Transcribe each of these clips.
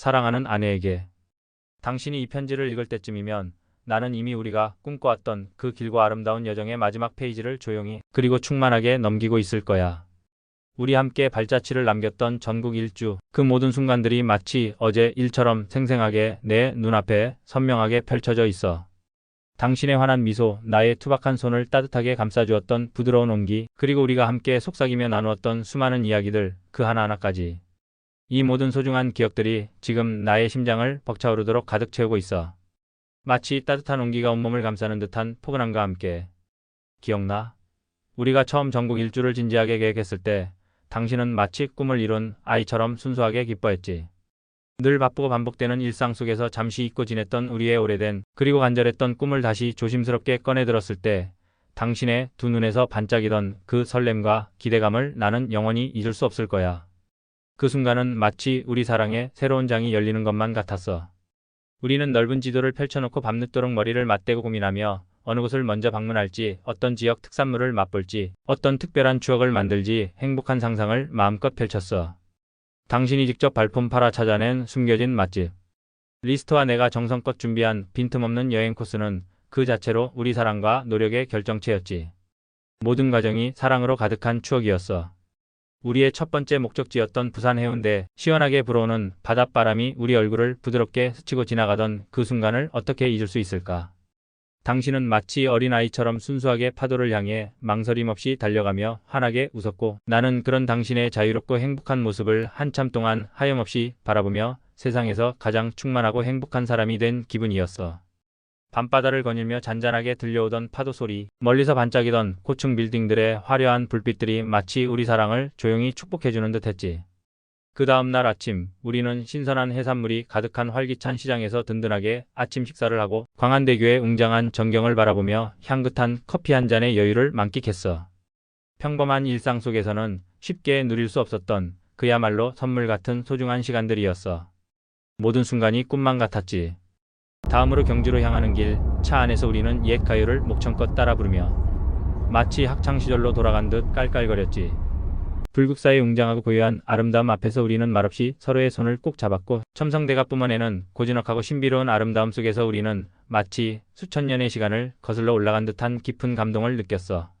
사랑하는 아내에게. 당신이 이 편지를 읽을 때쯤이면 나는 이미 우리가 꿈꿔왔던 그 길고 아름다운 여정의 마지막 페이지를 조용히 그리고 충만하게 넘기고 있을 거야. 우리 함께 발자취를 남겼던 전국 일주, 그 모든 순간들이 마치 어제 일처럼 생생하게 내 눈앞에 선명하게 펼쳐져 있어. 당신의 환한 미소, 나의 투박한 손을 따뜻하게 감싸주었던 부드러운 온기, 그리고 우리가 함께 속삭이며 나누었던 수많은 이야기들, 그 하나하나까지. 이 모든 소중한 기억들이 지금 나의 심장을 벅차오르도록 가득 채우고 있어. 마치 따뜻한 온기가 온몸을 감싸는 듯한 포근함과 함께. 기억나? 우리가 처음 전국 일주를 진지하게 계획했을 때 당신은 마치 꿈을 이룬 아이처럼 순수하게 기뻐했지. 늘 바쁘고 반복되는 일상 속에서 잠시 잊고 지냈던 우리의 오래된 그리고 간절했던 꿈을 다시 조심스럽게 꺼내 들었을 때 당신의 두 눈에서 반짝이던 그 설렘과 기대감을 나는 영원히 잊을 수 없을 거야. 그 순간은 마치 우리 사랑의 새로운 장이 열리는 것만 같았어. 우리는 넓은 지도를 펼쳐놓고 밤늦도록 머리를 맞대고 고민하며 어느 곳을 먼저 방문할지, 어떤 지역 특산물을 맛볼지, 어떤 특별한 추억을 만들지 행복한 상상을 마음껏 펼쳤어. 당신이 직접 발품 팔아 찾아낸 숨겨진 맛집. 리스트와 내가 정성껏 준비한 빈틈없는 여행 코스는 그 자체로 우리 사랑과 노력의 결정체였지. 모든 과정이 사랑으로 가득한 추억이었어. 우리의 첫 번째 목적지였던 부산 해운대, 시원하게 불어오는 바닷바람이 우리 얼굴을 부드럽게 스치고 지나가던 그 순간을 어떻게 잊을 수 있을까? 당신은 마치 어린아이처럼 순수하게 파도를 향해 망설임 없이 달려가며 환하게 웃었고 나는 그런 당신의 자유롭고 행복한 모습을 한참 동안 하염없이 바라보며 세상에서 가장 충만하고 행복한 사람이 된 기분이었어. 밤바다를 거닐며 잔잔하게 들려오던 파도 소리, 멀리서 반짝이던 고층 빌딩들의 화려한 불빛들이 마치 우리 사랑을 조용히 축복해주는 듯 했지. 그 다음 날 아침, 우리는 신선한 해산물이 가득한 활기찬 시장에서 든든하게 아침 식사를 하고 광안대교의 웅장한 전경을 바라보며 향긋한 커피 한 잔의 여유를 만끽했어. 평범한 일상 속에서는 쉽게 누릴 수 없었던 그야말로 선물 같은 소중한 시간들이었어. 모든 순간이 꿈만 같았지. 다음으로 경주로 향하는 길, 차 안에서 우리는 옛 가요를 목청껏 따라 부르며 마치 학창시절로 돌아간 듯 깔깔거렸지. 불국사의 웅장하고 고요한 아름다움 앞에서 우리는 말없이 서로의 손을 꼭 잡았고 첨성대가 뿜어내는 고즈넉하고 신비로운 아름다움 속에서 우리는 마치 수천 년의 시간을 거슬러 올라간 듯한 깊은 감동을 느꼈어.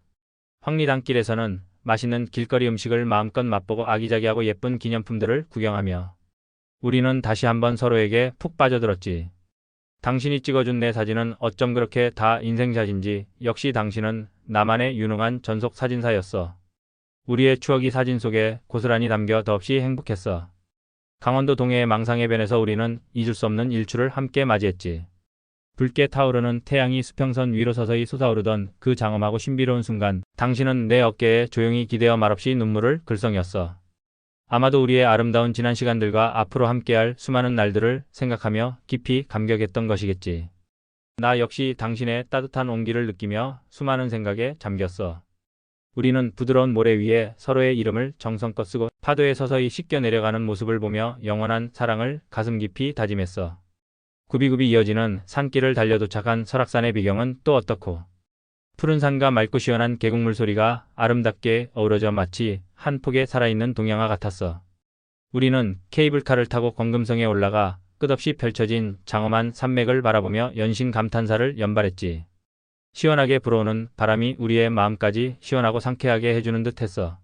황리단길에서는 맛있는 길거리 음식을 마음껏 맛보고 아기자기하고 예쁜 기념품들을 구경하며 우리는 다시 한번 서로에게 푹 빠져들었지. 당신이 찍어준 내 사진은 어쩜 그렇게 다 인생샷인지 역시 당신은 나만의 유능한 전속 사진사였어. 우리의 추억이 사진 속에 고스란히 담겨 더없이 행복했어. 강원도 동해의 망상해변에서 우리는 잊을 수 없는 일출을 함께 맞이했지. 붉게 타오르는 태양이 수평선 위로 서서히 솟아오르던 그 장엄하고 신비로운 순간, 당신은 내 어깨에 조용히 기대어 말없이 눈물을 글썽였어. 아마도 우리의 아름다운 지난 시간들과 앞으로 함께할 수많은 날들을 생각하며 깊이 감격했던 것이겠지. 나 역시 당신의 따뜻한 온기를 느끼며 수많은 생각에 잠겼어. 우리는 부드러운 모래 위에 서로의 이름을 정성껏 쓰고 파도에 서서히 씻겨 내려가는 모습을 보며 영원한 사랑을 가슴 깊이 다짐했어. 굽이굽이 이어지는 산길을 달려 도착한 설악산의 비경은 또 어떻고. 푸른 산과 맑고 시원한 계곡물 소리가 아름답게 어우러져 마치 한 폭의 살아있는 동양화 같았어. 우리는 케이블카를 타고 권금성에 올라가 끝없이 펼쳐진 장엄한 산맥을 바라보며 연신 감탄사를 연발했지. 시원하게 불어오는 바람이 우리의 마음까지 시원하고 상쾌하게 해주는 듯 했어.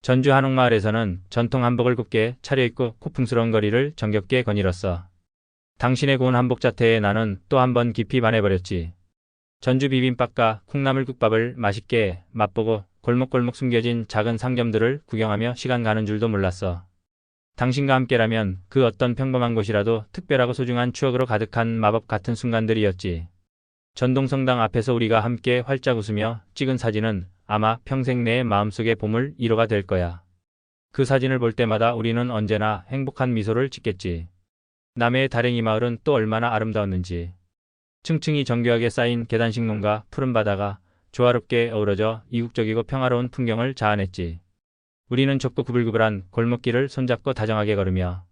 전주 한옥마을에서는 전통 한복을 굽게 차려입고 고풍스러운 거리를 정겹게 거닐었어. 당신의 고운 한복 자태에 나는 또 한 번 깊이 반해버렸지. 전주 비빔밥과 콩나물국밥을 맛있게 맛보고 골목골목 숨겨진 작은 상점들을 구경하며 시간 가는 줄도 몰랐어. 당신과 함께라면 그 어떤 평범한 곳이라도 특별하고 소중한 추억으로 가득한 마법 같은 순간들이었지. 전동성당 앞에서 우리가 함께 활짝 웃으며 찍은 사진은 아마 평생 내 마음속의 보물 1호가 될 거야. 그 사진을 볼 때마다 우리는 언제나 행복한 미소를 짓겠지. 남해의 다랭이 마을은 또 얼마나 아름다웠는지. 층층이 정교하게 쌓인 계단식농가 푸른 바다가 조화롭게 어우러져 이국적이고 평화로운 풍경을 자아냈지. 우리는 좁고 구불구불한 골목길을 손잡고 다정하게 걸으며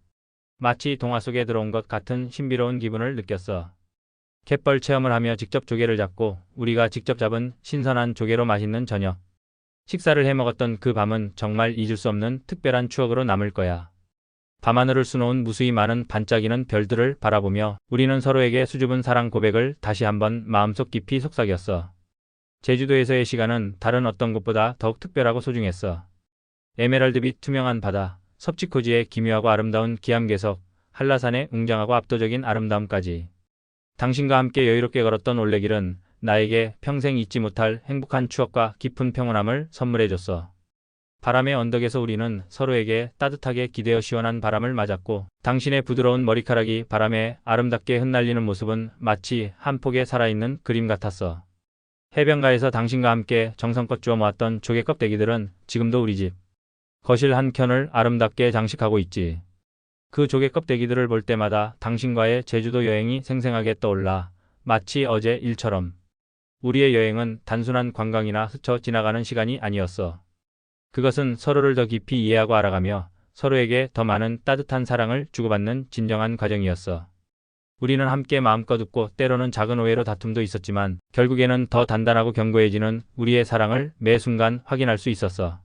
마치 동화 속에 들어온 것 같은 신비로운 기분을 느꼈어. 갯벌 체험을 하며 직접 조개를 잡고 우리가 직접 잡은 신선한 조개로 맛있는 저녁. 식사를 해 먹었던 그 밤은 정말 잊을 수 없는 특별한 추억으로 남을 거야. 밤하늘을 수놓은 무수히 많은 반짝이는 별들을 바라보며 우리는 서로에게 수줍은 사랑 고백을 다시 한번 마음속 깊이 속삭였어. 제주도에서의 시간은 다른 어떤 곳보다 더욱 특별하고 소중했어. 에메랄드빛 투명한 바다, 섭지코지의 기묘하고 아름다운 기암괴석, 한라산의 웅장하고 압도적인 아름다움까지. 당신과 함께 여유롭게 걸었던 올레길은 나에게 평생 잊지 못할 행복한 추억과 깊은 평온함을 선물해줬어. 바람의 언덕에서 우리는 서로에게 따뜻하게 기대어 시원한 바람을 맞았고 당신의 부드러운 머리카락이 바람에 아름답게 흩날리는 모습은 마치 한 폭의 살아있는 그림 같았어. 해변가에서 당신과 함께 정성껏 주워 모았던 조개 껍데기들은 지금도 우리 집 거실 한 켠을 아름답게 장식하고 있지. 그 조개 껍데기들을 볼 때마다 당신과의 제주도 여행이 생생하게 떠올라 마치 어제 일처럼. 우리의 여행은 단순한 관광이나 스쳐 지나가는 시간이 아니었어. 그것은 서로를 더 깊이 이해하고 알아가며 서로에게 더 많은 따뜻한 사랑을 주고받는 진정한 과정이었어. 우리는 함께 마음껏 웃고 때로는 작은 오해로 다툼도 있었지만 결국에는 더 단단하고 견고해지는 우리의 사랑을 매 순간 확인할 수 있었어.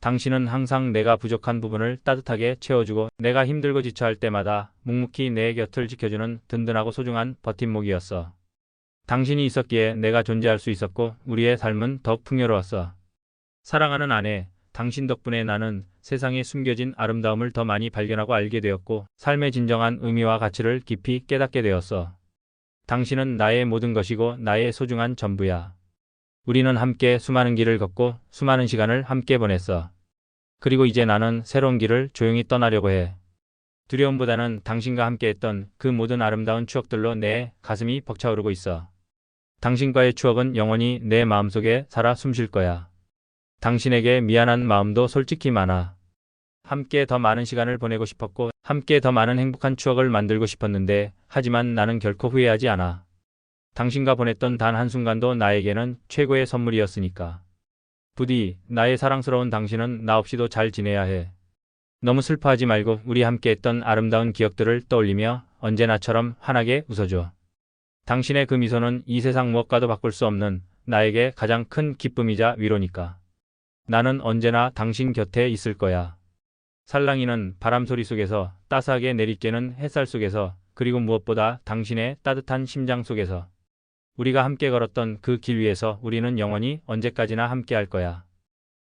당신은 항상 내가 부족한 부분을 따뜻하게 채워주고 내가 힘들고 지쳐할 때마다 묵묵히 내 곁을 지켜주는 든든하고 소중한 버팀목이었어. 당신이 있었기에 내가 존재할 수 있었고 우리의 삶은 더욱 풍요로웠어. 사랑하는 아내, 당신 덕분에 나는 세상에 숨겨진 아름다움을 더 많이 발견하고 알게 되었고 삶의 진정한 의미와 가치를 깊이 깨닫게 되었어. 당신은 나의 모든 것이고 나의 소중한 전부야. 우리는 함께 수많은 길을 걷고 수많은 시간을 함께 보냈어. 그리고 이제 나는 새로운 길을 조용히 떠나려고 해. 두려움보다는 당신과 함께 했던 그 모든 아름다운 추억들로 내 가슴이 벅차오르고 있어. 당신과의 추억은 영원히 내 마음속에 살아 숨쉴 거야. 당신에게 미안한 마음도 솔직히 많아. 함께 더 많은 시간을 보내고 싶었고, 함께 더 많은 행복한 추억을 만들고 싶었는데, 하지만 나는 결코 후회하지 않아. 당신과 보냈던 단 한순간도 나에게는 최고의 선물이었으니까. 부디, 나의 사랑스러운 당신은 나 없이도 잘 지내야 해. 너무 슬퍼하지 말고 우리 함께 했던 아름다운 기억들을 떠올리며 언제나처럼 환하게 웃어줘. 당신의 그 미소는 이 세상 무엇과도 바꿀 수 없는 나에게 가장 큰 기쁨이자 위로니까. 나는 언제나 당신 곁에 있을 거야. 살랑이는 바람 소리 속에서 따스하게 내리쬐는 햇살 속에서 그리고 무엇보다 당신의 따뜻한 심장 속에서 우리가 함께 걸었던 그 길 위에서 우리는 영원히 언제까지나 함께 할 거야.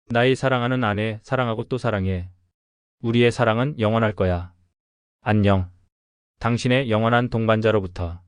나의 사랑하는 아내 사랑하고 또 사랑해. 우리의 사랑은 영원할 거야. 안녕. 당신의 영원한 동반자로부터.